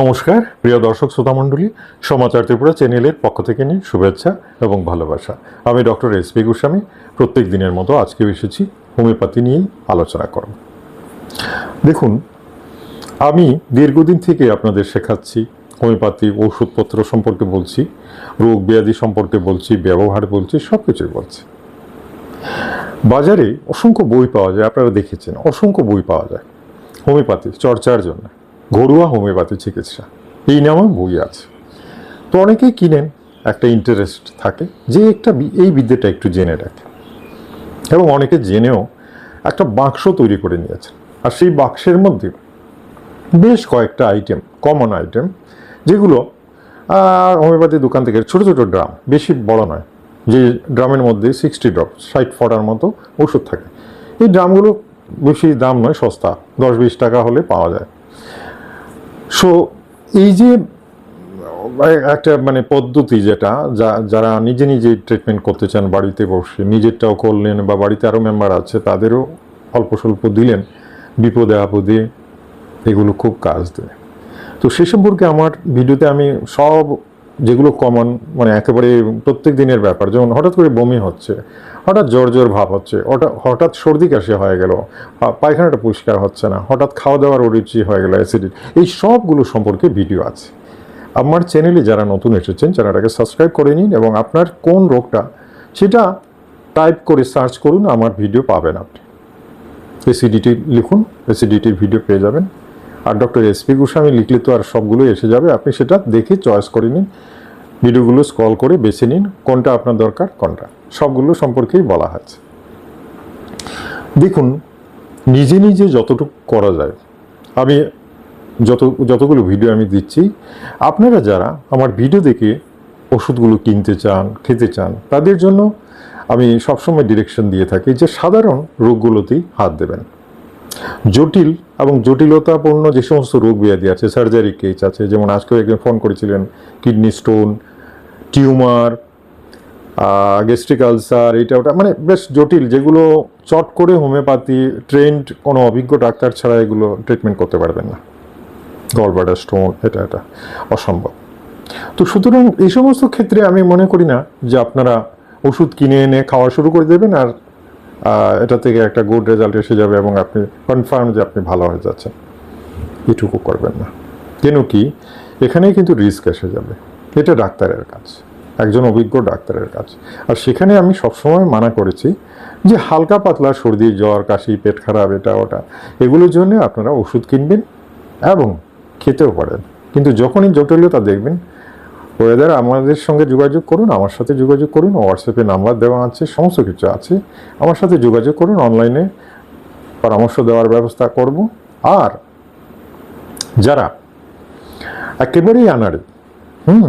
নমস্কার, প্রিয় দর্শক শ্রোতামণ্ডলী, সমাচার ত্রিপুরা চ্যানেলের পক্ষ থেকে নিয়ে শুভেচ্ছা এবং ভালোবাসা। আমি ডক্টর এস পি গোস্বামী, প্রত্যেক দিনের মতো আজকেও এসেছি হোমিওপ্যাথি নিয়েই আলোচনা করব। দেখুন, আমি দীর্ঘদিন থেকে আপনাদের শেখাচ্ছি, হোমিওপ্যাথি ওষুধপত্র সম্পর্কে বলছি, রোগ ব্যাধি সম্পর্কে বলছি, ব্যবহার বলছি সব কিছুই বলছি। বাজারে অসংখ্য বই পাওয়া যায়, আপনারা দেখেছেন, অসংখ্য বই পাওয়া যায়, হোমিওপ্যাথি চর্চার জন্য। ঘরোয়া হোমিওপ্যাথি চিকিৎসা। এই নামে বই আছে। তো অনেকেই কিনেন, একটা ইন্টারেস্ট থাকে যে একটা এই বিদ্যাটা একটু জেনে রাখে। এবং অনেকে জেনেও একটা বাক্স তৈরি করে নিয়েছেন। আর সেই বাক্সের মধ্যে বেশ কয়েকটা আইটেম কমন আইটেম যেগুলো হোমিওপ্যাথি দোকান থেকে ছোট ছোট ড্রাম, বেশি বড় নয়, যে ড্রামের মধ্যে সিক্সটি ড্রপ ষাট ফটার মতো ওষুধ থাকে। এই ড্রামগুলো বেশি দাম নয়, সস্তা, দশ বিশ টাকা হলে পাওয়া যায়। সো এই যে একটা মানে পদ্ধতি যেটা, যা- যারা নিজে নিজে ট্রিটমেন্ট করতে চান বাড়িতে বসে, নিজেরটাও করলেন বা বাড়িতে আরও মেম্বার আছে, তাদেরও অল্প স্বল্প দিলেন, বিপদে আপদে এগুলো খুব কাজ দেয়। তো সে সম্পর্কে আমার ভিডিওতে আমি সব যেগুলো কমন মানে একেবারে প্রত্যেক দিনের ব্যাপার। যেমন হঠাৎ করে বমি হচ্ছে, হঠাৎ জ্বর জ্বর ভাব হচ্ছে হঠাৎ হঠাৎ সর্দি কাশি হয়ে গেল পায়খানাটা পরিষ্কার হচ্ছে না, হঠাৎ খাওয়া দাওয়ার অরুচি হয়ে গেল অ্যাসিডিটি এই সবগুলো সম্পর্কে ভিডিও আছে। আমার চ্যানেলে যারা নতুন এসেছেন, চ্যানেলটাকে সাবস্ক্রাইব করে নিন এবং আপনার কোন রোগটা, সেটা টাইপ করে সার্চ করুন, আমার ভিডিও পাবেন আপনি। এসিডিটি লিখুন এসিডিটির ভিডিও পেয়ে যাবেন। আর ডক্টর এসপি গোস্বামী লিখলে তো আর সবগুলোই এসে যাবে। আপনি সেটা দেখে চয়েস করে নিন, ভিডিওগুলো স্ক্রল করে বেছে নিন, কোনটা আপনার দরকার, কোনটা। সবগুলো সম্পর্কেই বলা হয়েছে। দেখুন, নিজে নিজে যতটুকু করা যায়, আমি যত, যতগুলো ভিডিও আমি দিচ্ছি, আপনারা যারা আমার ভিডিও দেখে ওষুধগুলো কিনতে চান, খেতে চান, তাদের জন্য আমি সবসময় ডিরেকশন দিয়ে থাকি যে সাধারণ রোগগুলোতেই হাত দেবেন। জটিল এবং জটিলতাপূর্ণ যে সমস্ত রোগ ব্যাধি আছে সার্জারি কেস আছে, যেমন আজকেও একজন ফোন করেছিলেন kidney stone tumour gastric ulcer এটা ওটা মানে বেশ জটিল, যেগুলো চট করে হোমিওপ্যাথি ট্রেন্ড কোনো অভিজ্ঞ ডাক্তার ছাড়া এগুলো ট্রিটমেন্ট করতে পারবেন না। গলবাডার স্টোন এটা এটা, অসম্ভব। তো সুতরাং এই সমস্ত ক্ষেত্রে আমি মনে করি না যে আপনারা ওষুধ কিনে এনে খাওয়া শুরু করে দেবেন আর এটা থেকে একটা গুড রেজাল্ট এসে যাবে এবং আপনি কনফার্ম যে আপনি ভালো হয়ে যাচ্ছেন। এটুকু করবেন না। কেন কি? এখানে কিন্তু রিস্ক এসে যাবে। এটা ডাক্তারের কাজ। একজন অভিজ্ঞ ডাক্তারের কাজ। আর সেখানে আমি সবসময় মানা করেছি যে হালকা পাতলা সর্দি, জ্বর, কাশি, পেট খারাপ, এটা, ওটা, এগুলোর জন্য আপনারা ওষুধ কিনবেন এবং খেতেও পারেন। কিন্তু যখনই জটিলতা দেখবেন ওয়েদার আমাদের সঙ্গে যোগাযোগ করুন, আমার সাথে যোগাযোগ করুন হোয়াটসঅ্যাপে নাম্বার দেওয়া আছে, সমস্ত কিছু আছে। আমার সাথে যোগাযোগ করুন অনলাইনে পরামর্শ দেওয়ার ব্যবস্থা করব। আর যারা একেবারেই আনাড়ে হুম,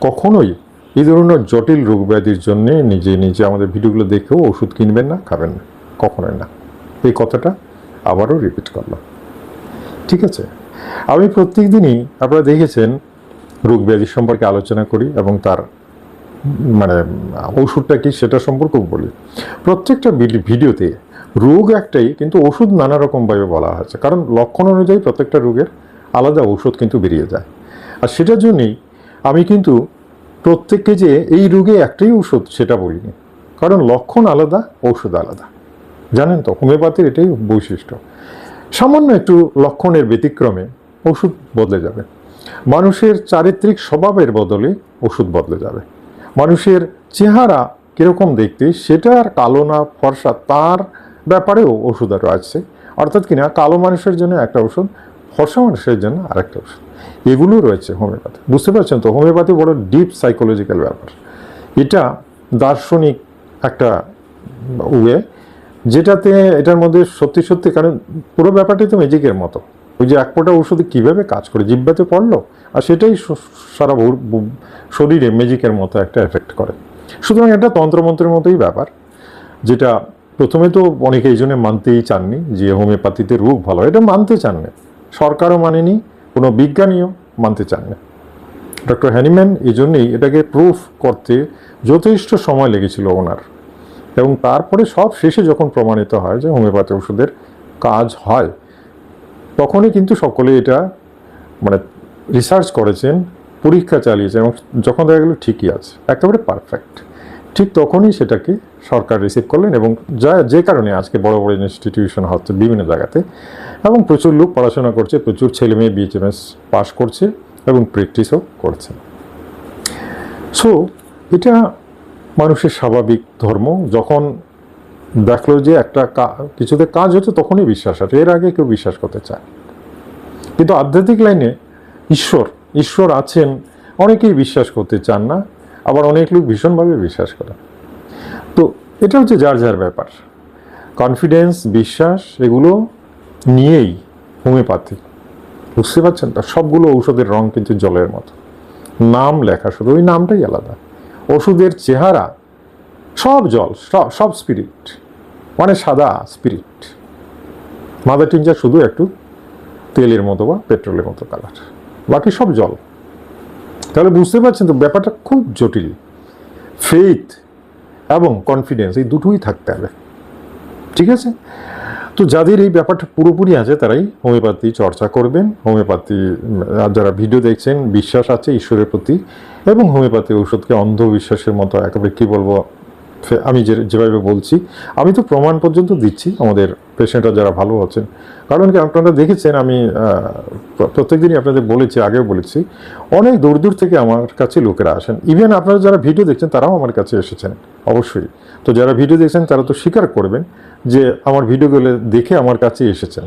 কখনোই এই ধরনের জটিল রোগ ব্যাধির জন্য নিজে নিজে আমাদের ভিডিওগুলো দেখেও ওষুধ কিনবেন না, খাবেন না, কখনোই না। এই কথাটা আবারও রিপিট করলাম। ঠিক আছে? আমি প্রত্যেক দিনই আপনারা দেখেছেন রোগ ব্যাধি সম্পর্কে আলোচনা করি এবং তার মানে ওষুধটা কি সেটা সম্পর্কেও বলি। প্রত্যেকটা ভিডি- ভিডিওতে রোগ একটাই, কিন্তু ওষুধ নানা রকমভাবে বলা হয়েছে। কারণ লক্ষণ অনুযায়ী প্রত্যেকটা রোগের আলাদা ওষুধ কিন্তু বেরিয়ে যায়। আর সেটার জন্যই আমি কিন্তু প্রত্যেককে যে এই রোগে একটাই ওষুধ সেটা বলিনি। কারণ লক্ষণ আলাদা, ঔষধ আলাদা। জানেন তো, হোমিওপ্যাথির এটাই বৈশিষ্ট্য। সামান্য একটু লক্ষণের ব্যতিক্রমে ওষুধ বদলে যাবে। মানুষের চারিত্রিক স্বভাবের বদলে ওষুধ বদলে যাবে। মানুষের চেহারা কীরকম দেখতে সেটার কালো না, ফর্সা, তার ব্যাপারেও ওষুধ আছে অর্থাৎ কিনা, কালো মানুষের জন্য একটা ওষুধ, ফর্সা মানুষের জন্য আরেকটা ওষুধ। এগুলো রয়েছে হোমিওপ্যাথি। বুঝতে পারছেন তো, হোমিওপ্যাথি বড় ডিপ সাইকোলজিক্যাল ব্যাপার। এটা দার্শনিক একটা ওয়ে যেটাতে এটার মধ্যে সত্যি সত্যি, কারণ পুরো ব্যাপারটাই তো ম্যাজিকের মতো। ওই যে এক ফোঁটা ওষুধে কীভাবে কাজ করে? জিব্বাতে পড়ল? আর সেটাই সারা শরীরে ম্যাজিকের মতো একটা এফেক্ট করে। সুতরাং এটা তন্ত্রমন্ত্রের মতোই ব্যাপার, যেটা প্রথমে তো অনেকে এই জন্য মানতেই চাননি যে হোমিওপ্যাথিতে রোগ ভালো। এটা মানতে চান না সরকারও মানেনি, কোনো বিজ্ঞানীও মানতে চান না ডক্টর হ্যানিম্যান এই জন্যেই এটাকে প্রুফ করতে যথেষ্ট সময় লেগেছিল ওনার। এবং তারপরে সব শেষে যখন প্রমাণিত হয় যে হোমিওপ্যাথি ওষুধের কাজ হয় তখনই কিন্তু সকলে এটা মানে রিসার্চ করেছেন, পরীক্ষা চালিয়েছেন এবং যখন দেখা গেলো ঠিকই আছে, একেবারে পারফেক্ট ঠিক তখনই সেটাকে সরকার রিসিভ করলেন এবং যা, যে কারণে আজকে বড় বড় ইনস্টিটিউশন হচ্ছে বিভিন্ন জায়গাতে এবং প্রচুর লোক পড়াশোনা করছে, প্রচুর ছেলে মেয়ে বিএচএমএস পাস করছে এবং প্র্যাকটিসও করছে। সো এটা মানুষের স্বাভাবিক ধর্ম, যখন দেখল যে একটা কিছুতে কাজ হচ্ছে তখনই বিশ্বাস আসে, এর আগে কেউ বিশ্বাস করতে চায় কিন্তু আধ্যাত্মিক লাইনে ঈশ্বর ঈশ্বর আছেন, অনেকেই বিশ্বাস করতে চান না, আবার অনেক লোক ভীষণভাবে বিশ্বাস করে। তো এটা হচ্ছে যার যার ব্যাপার। কনফিডেন্স বিশ্বাস, এগুলো নিয়েই হোমিওপ্যাথি। বুঝতে পারছেন তো? সবগুলো ঔষধের রং কিন্তু জলের মতো। নাম লেখা শুধু, ওই নামটাই আলাদা। ওষুধের চেহারা, সব জল, সব স্পিরিট মানে সাদা স্পিরিট মাদার টিনচার শুধু একটু তেলের মতো বা পেট্রোলের মতো কালার বাকি সব জল। তাহলে বুঝতে পারছেন তো ব্যাপারটা খুব জটিল। ফেইথ এবং কনফিডেন্স এই দুটোই থাকতে হবে। ঠিক আছে? তো যাদের এই ব্যাপারটা পুরোপুরি আছে তারাই হোমিওপ্যাথি চর্চা করবেন। হোমিওপ্যাথি যারা ভিডিও দেখছেন, বিশ্বাস আছে ঈশ্বরের প্রতি এবং হোমিওপ্যাথি ঔষধকে অন্ধবিশ্বাসের মতো একেবারে কী বলব আমি যে যেভাবে বলছি, আমি তো প্রমাণ পর্যন্ত দিচ্ছি আমাদের পেশেন্টরা যারা ভালো আছেন। কারণ কি আপনারা দেখেছেন, আমি প্রত্যেক দিনই আপনাদের বলেছি, আগেও বলেছি, অনেক দূর দূর থেকে আমার কাছে লোকেরা আসেন। ইভেন আপনারা যারা ভিডিও দেখছেন, তারাও আমার কাছে এসেছেন, অবশ্যই। তো যারা ভিডিও দেখছেন, তারা তো স্বীকার করবেন যে আমার ভিডিওগুলো দেখে আমার কাছে এসেছেন।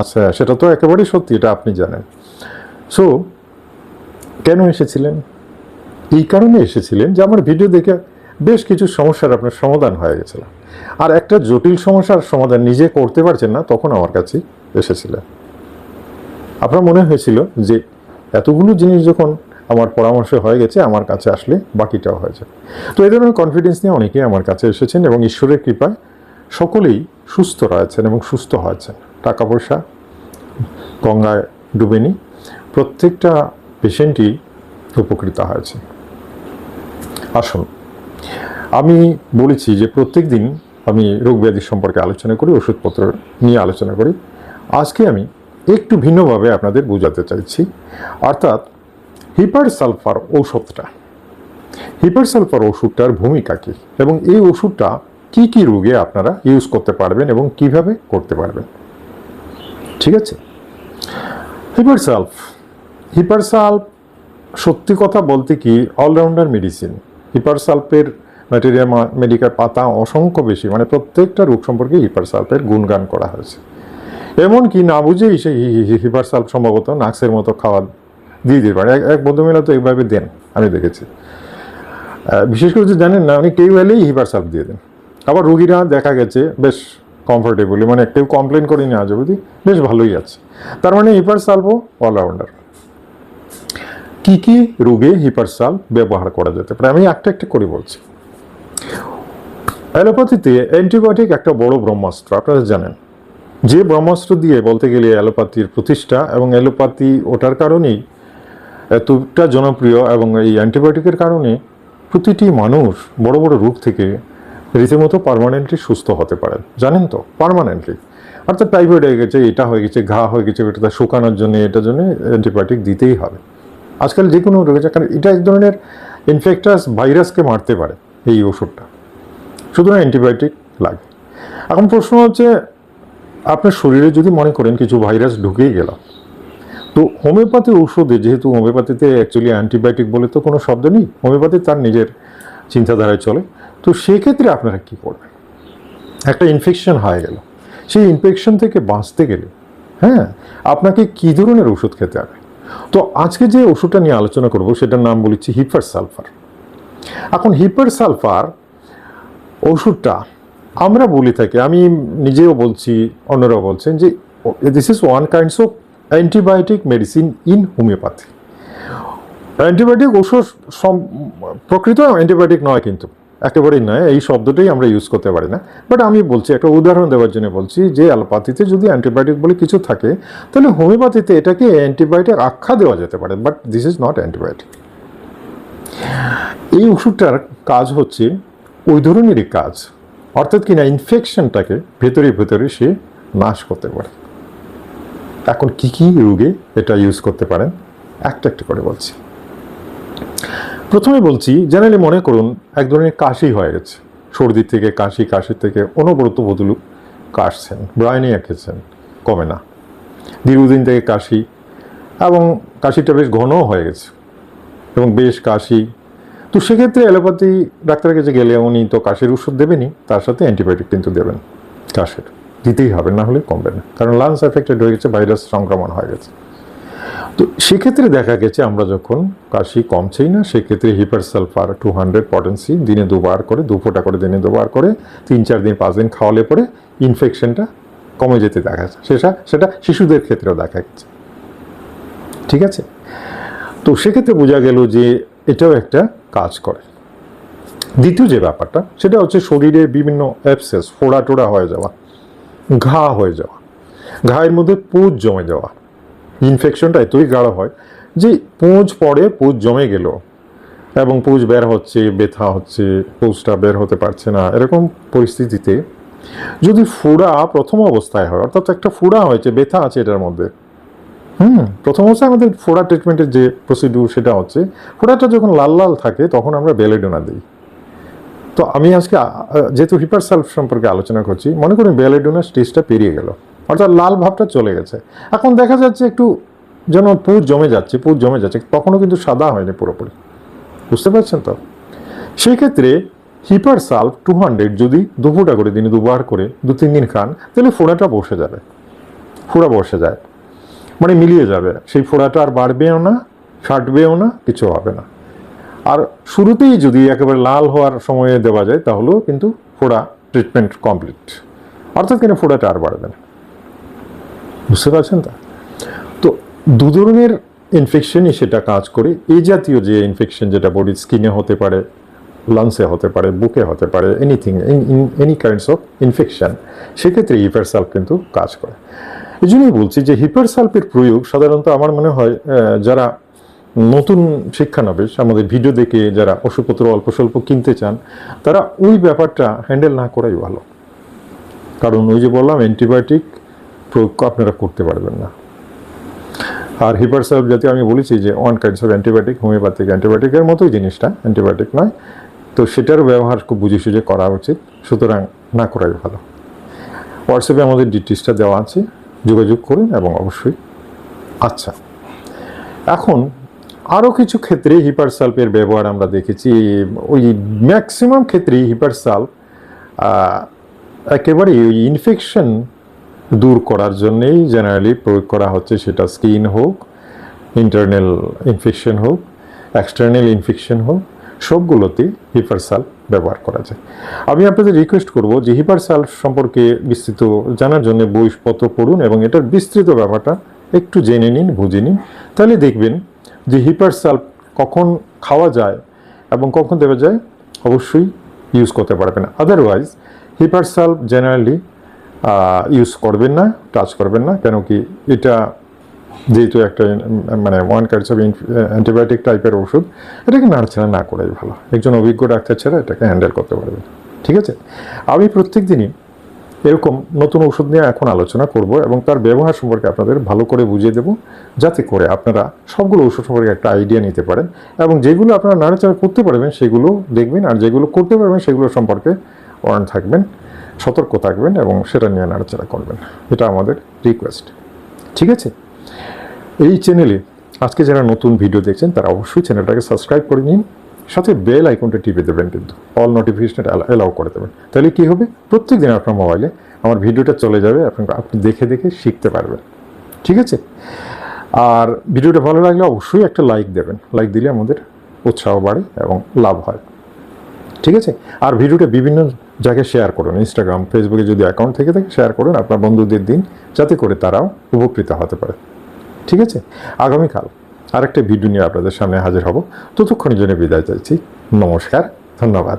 আচ্ছা সেটা তো একেবারেই সত্যি, এটা আপনি জানেন। সো কেন এসেছিলেন? এই কারণে এসেছিলেন যে আমার ভিডিও দেখে বেশ কিছু সমস্যার আপনার সমাধান হয়ে গেছিল। আর একটা জটিল সমস্যার সমাধান নিজে করতে পারছেন না, তখন আমার কাছে এসেছিলেন। আপনার মনে হয়েছিল যে এতগুলো জিনিস যখন আমার পরামর্শ হয়ে গেছে, আমার কাছে আসলে বাকিটাও হয়ে যাবে। তো এই ধরনের কনফিডেন্স নিয়ে অনেকেই আমার কাছে এসেছেন এবং ঈশ্বরের কৃপায় সকলেই সুস্থ রয়েছেন এবং সুস্থ হয়েছেন। টাকা পয়সা গঙ্গায় ডুবেনি, প্রত্যেকটা পেশেন্টই উপকৃত হয়েছে। আসুন। আমি বলেছি যে প্রত্যেক দিন আমি রোগ ব্যাধি সম্পর্কে আলোচনা করি, ওষুধপত্র নিয়ে আলোচনা করি। আজকে আমি একটু ভিন্নভাবে আপনাদের বোঝাতে চাইছি। অর্থাৎ হিপার সালফার ঔষধটা হিপার সালফার ওষুধটার ভূমিকা কী এবং এই ওষুধটা কি কি রোগে আপনারা ইউজ করতে পারবেন এবং কীভাবে করতে পারবেন? ঠিক আছে? হিপার সালফ হিপার সালফ সত্যি কথা বলতে কি অলরাউন্ডার মেডিসিন হিপারসালফের ম্যাটেরিয়া মেডিকাল পাতা অসংখ্য বেশি মানে প্রত্যেকটা রোগ সম্পর্কে হিপারসালফের গুণগান করা হয়েছে। এমনকি না বুঝেই সেই হিপারসালফ সম্ভবত নাক্সের মতো খাওয়া দিয়ে দিতে পারে এক- এক বন্ধুমেলা তো এইভাবে দেন, আমি দেখেছি। বিশেষ করে যে জানেন না, উনি কেউ এলেই হিপারসালফ দিয়ে দেন। আবার রুগীরা দেখা গেছে, বেশ কমফোর্টেবলি মানে কেউ কমপ্লেন করেনি আজ অবধি বেশ ভালোই আছে। তার মানে হিপারসালভও অলরাউন্ডার কি কি রোগে হিপারসাল ব্যবহার করা যেতে পারে? আমি একটা একটা করে বলছি। অ্যালোপ্যাথিতে অ্যান্টিবায়োটিক একটা বড় ব্রহ্মাস্ত্র, আপনারা জানেন। যে ব্রহ্মাস্ত্র দিয়ে বলতে গেলে অ্যালোপ্যাথির প্রতিষ্ঠা এবং অ্যালোপ্যাথি ওটার কারণেই এতটা জনপ্রিয় এবং এই অ্যান্টিবায়োটিকের কারণে প্রতিটি মানুষ বড় বড় রোগ থেকে রীতিমতো পারমানেন্টলি সুস্থ হতে পারেন। জানেন তো? পারমানেন্টলি। অর্থাৎ টাইফয়েড হয়ে গেছে, এটা হয়ে গেছে, ঘা হয়ে গেছে, এটা শুকানোর জন্য, এটার জন্য অ্যান্টিবায়োটিক দিতেই হবে। আজকাল যে কোনো রোগে কারণ এটা এক ধরনের ইনফেক্টাস ভাইরাসকে মারতে পারে এই ওষুধটা। সুতরাং অ্যান্টিবায়োটিক লাগে। এখন প্রশ্ন হচ্ছে, আপনার শরীরে যদি মনে করেন কিছু ভাইরাস ঢুকেই গেল, তো হোমিওপ্যাথি ঔষধে, যেহেতু হোমিওপ্যাথিতে অ্যাকচুয়ালি অ্যান্টিবায়োটিক বলে তো কোনো শব্দ নেই, হোমিওপ্যাথি তার নিজের চিন্তাধারায় চলে, তো সেক্ষেত্রে আপনারা কী করবেন? একটা ইনফেকশন হয়ে গেল। সেই ইনফেকশন থেকে বাঁচতে গেলে হ্যাঁ আপনাকে কী ধরনের ওষুধ খেতে হবে? তো আজকে যে ওষুধটা নিয়ে আলোচনা করব, সেটার নাম বলেছি হিপার সালফার। এখন হিপার সালফার ওষুধটা আমরা বলে থাকি, আমি নিজেও বলছি, অন্যরাও বলছেন যে this is one kinds of antibiotic medicine in homeopathy antibiotic ওষুধ প্রকৃত অ্যান্টিবায়োটিক নয় কিন্তু। একেবারেই নয়, এই শব্দটাই আমরা ইউজ করতে পারি না। বাট আমি বলছি, একটা উদাহরণ দেওয়ার জন্য বলছি যে অ্যালোপ্যাথিতে যদি অ্যান্টিবায়োটিক বলে কিছু থাকে, তাহলে হোমিওপ্যাথিতে এটাকে অ্যান্টিবায়োটিক আখ্যা দেওয়া যেতে পারে but this is not antibiotic. এই ওষুধটার কাজ হচ্ছে ওই ধরনেরই কাজ, অর্থাৎ কিনা ইনফেকশনটাকে ভেতরে ভেতরে সে নাশ করতে পারে। এখন কি কি রোগে এটা ইউজ করতে পারেন? একটা একটা করে বলছি। প্রথমে বলছি জেনারেলি মনে করুন, এক ধরনের কাশি হয়ে গেছে। সর্দি থেকে কাশি কাশি থেকে অনবরত বদলু কাশছেন ব্রায়নি এঁকেছেন, কমে না। দীর্ঘদিন থেকে কাশি, এবং কাশিটা বেশ ঘনও হয়ে গেছে, এবং বেশ কাশি। তো সেক্ষেত্রে অ্যালোপ্যাথি ডাক্তারের কাছে গেলে উনি তো কাশির ওষুধ দেবেনই, তার সাথে অ্যান্টিবায়োটিক কিন্তু দেবেন, কাশির। দিতেই হবে, না হলে কমবে না। কারণ লাংস এফেক্টেড হয়ে গেছে, ভাইরাস সংক্রমণ হয়ে গেছে। তো সেক্ষেত্রে দেখা গেছে আমরা যখন কাশি কমছেই না, সেক্ষেত্রে hepar sulphur two hundred potency দিনে দুবার করে, দু ফোঁটা করে দিনে দুবার করে, তিন চার দিন, পাঁচ দিন খাওয়ালে পরে ইনফেকশনটা কমে যেতে দেখা যাচ্ছে সেটা সেটা শিশুদের ক্ষেত্রেও দেখা গেছে। ঠিক আছে? তো সেক্ষেত্রে বোঝা গেল যে এটাও একটা কাজ করে। দ্বিতীয় যে ব্যাপারটা, সেটা হচ্ছে শরীরে বিভিন্ন অ্যাপসেস ফোড়া টোড়া হয়ে যাওয়া, ঘা হয়ে যাওয়া, ঘায়ের মধ্যে পুজ জমে যাওয়া ইনফেকশনটা এতই গাঢ় হয় যে পুঁজ পড়ে পুঁজ জমে গেল এবং পুঁজ বের হচ্ছে, ব্যথা হচ্ছে, পুঁজটা বের হতে পারছে না, এরকম পরিস্থিতিতে যদি ফোড়া প্রথম অবস্থায় হয়, অর্থাৎ একটা ফোড়া হয়েছে, ব্যথা আছে এটার মধ্যে, হুম, প্রথম অবস্থায় আমাদের ফোড়া ট্রিটমেন্টের যে প্রসিডিউর সেটা হচ্ছে ফোড়াটা যখন লাল লাল থাকে তখন আমরা বেলেডোনা দিই। তো আমি আজকে যেহেতু হিপার সেলফ সম্পর্কে আলোচনা করছি, মনে করি বেলেডোনার স্টেজটা পেরিয়ে গেল। অর্থাৎ লাল ভাবটা চলে গেছে। এখন দেখা যাচ্ছে একটু যেন পুজ জমে যাচ্ছে পুজ জমে যাচ্ছে, তখনও কিন্তু সাদা হয়নি পুরোপুরি। বুঝতে পারছেন তো? সেই ক্ষেত্রে হিপার সালফ টু হান্ড্রেড যদি দুপুরটা করে দিনে দুবার করে, দু তিন দিন খান, তাহলে ফোড়াটা বসে যাবে। ফোড়া বসে যায়। মানে মিলিয়ে যাবে। সেই ফোড়াটা আর বাড়বেও না, ফাটবেও না, কিছু হবে না। আর শুরুতেই যদি একেবারে লাল হওয়ার সময়ে দেওয়া যায়, তাহলেও কিন্তু ফোড়া ট্রিটমেন্ট কমপ্লিট অর্থাৎ কিনা ফোড়াটা আর বাড়বে না। বুঝতে পারছেন তা? তো দু ধরনের ইনফেকশনই সেটা কাজ করে, এই জাতীয় যে ইনফেকশন যেটা বডির স্কিনে হতে পারে লাংসে হতে পারে, বুকে হতে পারে anything any kinds of infection সেক্ষেত্রে হিপারসাল্প কিন্তু কাজ করে। এই জন্যই বলছি যে হিপারসাল্পের প্রয়োগ সাধারণত আমার মনে হয় যারা নতুন শিক্ষানবিশ, আমাদের ভিডিও দেখে যারা ওষুধপত্র অল্প স্বল্প কিনতে চান, তারা ওই ব্যাপারটা হ্যান্ডেল না করাই ভালো। কারণ ওই যে বললাম অ্যান্টিবায়োটিক প্রয়োগ আপনারা করতে পারবেন না। আর হিপারসাল্প জাতীয় আমি বলেছি যে one kinds of antibiotic homeopathic অ্যান্টিবায়োটিকের মতোই জিনিসটা অ্যান্টিবায়োটিক নয়। তো সেটার ব্যবহার খুব বুঝে সুঝে করা উচিত, সুতরাং না করাই ভালো। হোয়াটসঅ্যাপে আমাদের ডিটেলসটা দেওয়া আছে, যোগাযোগ করুন এবং অবশ্যই আচ্ছা। এখন আরও কিছু ক্ষেত্রে হিপারসাল্পের ব্যবহার আমরা দেখেছি, ওই ম্যাক্সিমাম ক্ষেত্রেই হিপারসাল্প একেবারে ওই ইনফেকশন দূর করার জন্যেই জেনারেলি প্রয়োগ করা হচ্ছে সেটা স্কিন হোক ইন্টারনাল ইনফেকশন হোক এক্সটার্নাল ইনফেকশন হোক, সবগুলোতে হিপারসাল ব্যবহার করা যায়। আমি আপনাদের রিকোয়েস্ট করব যে হিপারসাল সম্পর্কে বিস্তৃত জানার জন্য বইপত্র পড়ুন এবং এটার বিস্তৃত ব্যাপারটা একটু জেনে নিন, বুঝে নিন। তাহলে দেখবেন যে হিপারসাল কখন খাওয়া যায় এবং কখন দেওয়া যায়, অবশ্যই ইউজ করতে পারবেন। আদারওয়াইজ হিপারসাল জেনারেলি ইউজ করবেন না টাচ করবেন না কেন কি এটা যেহেতু একটা মানে ওয়ান কাইন্ডস অফ অ্যান্টিবায়োটিক টাইপের ওষুধ, এটাকে নাড়াচাড়া না করাই ভালো। একজন অভিজ্ঞ ডাক্তার ছাড়া এটাকে হ্যান্ডেল করতে পারবেন। ঠিক আছে? আমি প্রত্যেক দিনই এরকম নতুন ওষুধ নিয়ে এখন আলোচনা করব এবং তার ব্যবহার সম্পর্কে আপনাদের ভালো করে বুঝিয়ে দেব, যাতে করে আপনারা সবগুলো ওষুধ সম্পর্কে একটা আইডিয়া নিতে পারেন এবং যেগুলো আপনারা নাড়াচাড়া করতে পারবেন, সেগুলো দেখবেন, আর যেগুলো করতে পারবেন, সেগুলো সম্পর্কে ওয়ার্ন থাকবেন। সতর্ক থাকবেন এবং সেটা নিয়ে নাড়াচাড়া করবেন। এটা আমাদের রিকোয়েস্ট ঠিক আছে? এই চ্যানেলে আজকে যারা নতুন ভিডিও দেখছেন, তারা অবশ্যই চ্যানেলটাকে সাবস্ক্রাইব করে নিন। সাথে বেল আইকনটা টিপে দেবেন কিন্তু। অল নোটিফিকেশন অ্যালাউ করে দেবেন। তাহলে কি হবে? প্রত্যেক দিন আপনার মোবাইলে আমার ভিডিওটা চলে যাবে, আপনি আপনি দেখে দেখে শিখতে পারবেন। ঠিক আছে? আর ভিডিওটা ভালো লাগলে অবশ্যই একটা লাইক দেবেন। লাইক দিলে আমাদের উৎসাহ বাড়ে এবং লাভ হয়। ঠিক আছে? আর ভিডিওটা বিভিন্ন জায়গায় শেয়ার করুন ইনস্টাগ্রাম ফেসবুকে যদি অ্যাকাউন্ট থেকে থাকে শেয়ার করুন, আপনার বন্ধুদের দিন, যাতে করে তারাও উপকৃত হতে পারে। ঠিক আছে? আগামীকাল আরেকটা ভিডিও নিয়ে আপনাদের সামনে হাজির হব। ততক্ষণের জন্য বিদায় চাইছি। নমস্কার, ধন্যবাদ।